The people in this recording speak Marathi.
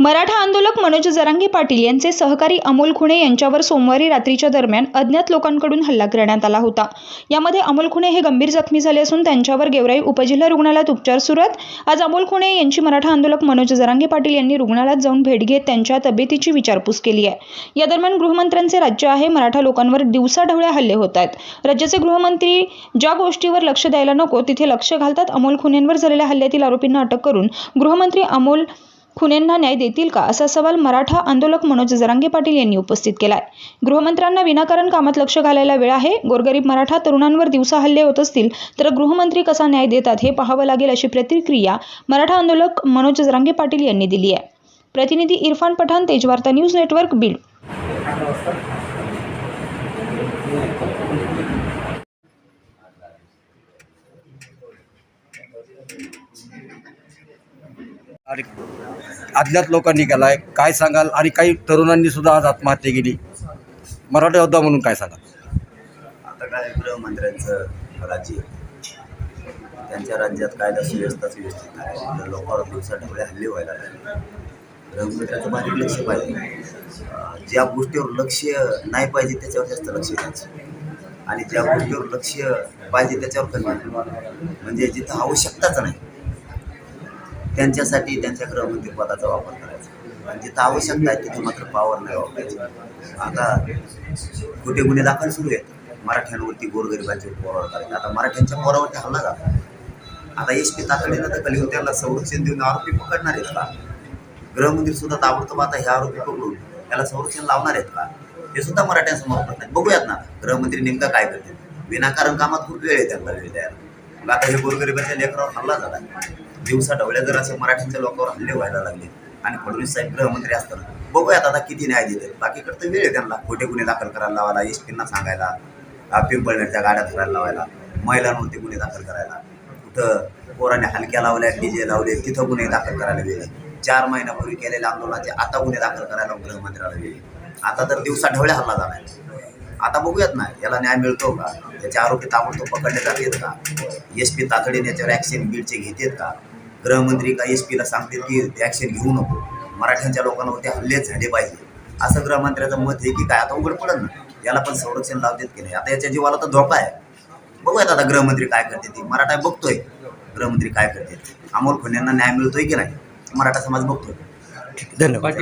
मराठा आंदोलक मनोज जरांगे पाटील यांचे सहकारी अमोल खुणे यांच्यावर सोमवारी रात्रीच्या दरम्यान अज्ञात लोकांकडून हल्ला करण्यात आला होता. यामध्ये अमोल खुणे हे गंभीर जखमी झाले असून त्यांच्यावर गेवराई उपजिल्हा रुग्णालयात उपचार सुरू आहेत. आज अमोल खुणे यांची मराठा आंदोलक मनोज जरांगे पाटील यांनी रुग्णालयात जाऊन भेट घेत त्यांच्या तब्येतीची विचारपूस केली आहे. या दरम्यान गृहमंत्र्यांचे राज्य आहे. मराठा लोकांवर दिवसाढवळ्या हल्ले होत आहेत. राज्याचे गृहमंत्री ज्या गोष्टीवर लक्ष द्यायला नको तिथे लक्ष घालतात अमोल खुणेंवर झालेल्या हल्ल्यातील आरोपींना अटक करून गृहमंत्री अमोल खुनेंना न्याय देतील का असा सवाल मराठा आंदोलक मनोज जरांगे पाटील यांनी उपस्थित केलाय. गृहमंत्र्यांना विनाकारण कामात लक्ष घालायला वेळ आहे. गोरगरीब मराठा तरुणांवर दिवसा हल्ले होत असतील तर गृहमंत्री कसा न्याय देतात हे पाहावं लागेल अशी प्रतिक्रिया मराठा आंदोलक मनोज जरांगे पाटील यांनी दिली आहे. प्रतिनिधी इरफान पठाण तेजवार्ता न्यूज नेटवर्क बीड. आणि अज्ञात लोकांनी केला आहे काय सांगाल? आणि काही तरुणांनी सुद्धा आज आत्महत्या केली. मराठा योद्धा म्हणून काय सांगाल? आता काय गृहमंत्र्यांचं राज्य त्यांच्या राज्यात कायदा सुव्यवस्था व्यवस्थित नाही. लोकांवर दिवसा हल्ले व्हायला लागले. गृहमंत्र्याचं बारीक लक्ष पाहिजे. ज्या गोष्टीवर लक्ष नाही पाहिजे त्याच्यावर जास्त लक्ष द्यायचं. आणि ज्या गोष्टीवर लक्ष पाहिजे त्याच्यावर कमी म्हणजे जिथं आवश्यकताच नाही. त्यांच्यासाठी त्यांच्या गृहमंत्री पदाचा वापर करायचा. आणि जिथं आवश्यकता आहे तिथे मात्र पावर नाही वापरायची. आता कुठे गुन्हे दाखल सुरू आहेत. मराठ्यांवरती गोरगरिबांचे पोरावर करायचे आता मराठ्यांच्या पोरावरती हल्ला झाला आता एस पी तातडीनं दखल घेऊन त्याला संरक्षण देऊन आरोपी पकडणार आहेत का? गृहमंत्री सुद्धा ताबडतोब आता हे आरोपी पकडून त्याला संरक्षण लावणार आहेत का? हे सुद्धा मराठ्यांसमोर पडतात बघूयात ना गृहमंत्री नेमकं काय करते विनाकारण कामात खूप वेळ आहे त्यांना वेळ द्यायला. मग आता हे गोरगरिबाच्या लेकरावर हल्ला झाला. दिवसा ढवळ्या जर असं मराठीच्या लोकांवर हल्ले व्हायला लागले आणि फडणवीस साहेब गृहमंत्री असताना बघूयात आता किती न्याय देते बाकीकडे तर वेळ आहे त्यांना. खोटे गुन्हे दाखल करायला लावायला एस पींना सांगायला पिंपळनेरच्या गाड्या धरायला लावायला महिलांवरती गुन्हे दाखल करायला. कुठं पोराने हलक्या लावल्या डीजे लावले तिथं गुन्हे दाखल करायला वेळ चार महिन्यापूर्वी केलेल्या आंदोलनाचे आता गुन्हे दाखल करायला गृहमंत्र्याला वेळ आता तर दिवसा ढवळ्या हल्ला झाला आता बघूयात ना याला न्याय मिळतो का? त्याचे आरोपी ताबडतोब पकडले जातात का? एस पी तातडीने याच्यावर ॲक्शन बीडचे घेतात का? गृहमंत्री का एस पीला सांगतील की ते ॲक्शन घेऊ नको. मराठ्यांच्या लोकांवरती हल्लेच झाले पाहिजे. असं गृहमंत्र्याचं मत आहे की काय? आता उघड पडत ना याला पण संरक्षण लावतात की नाही? आता याच्या जीवाला तर धोका आहे. बघूयात आता गृहमंत्री काय करते ती. मराठा बघतोय. गृहमंत्री काय करते अमोल खुन्यांना न्याय मिळतोय की नाही? मराठा समाज बघतोय. धन्यवाद.